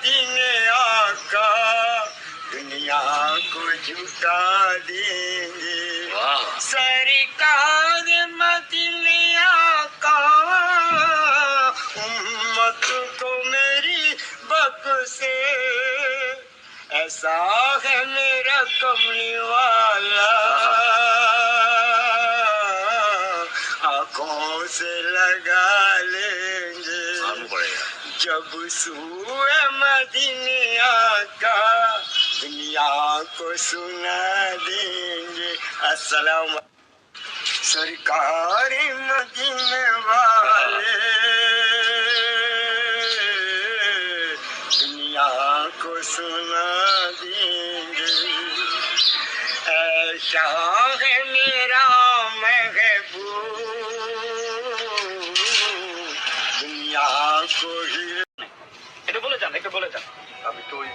मदीने आका दुनिया को झुका देंगे। सरकार मदीने आका उम्मत को मेरी बख्शे ऐसा है मेरा कमली वाला। आँखों से लगा पड़ेगा जब सूए मदीने आका, दुनिया को सुना देंगे। अस्सलाम सरकार मदीने वाले। दुनिया को सुना देंगे। ऐसा है मेरा এটা বলে যান, একটু বলে যান। আমি তো ওই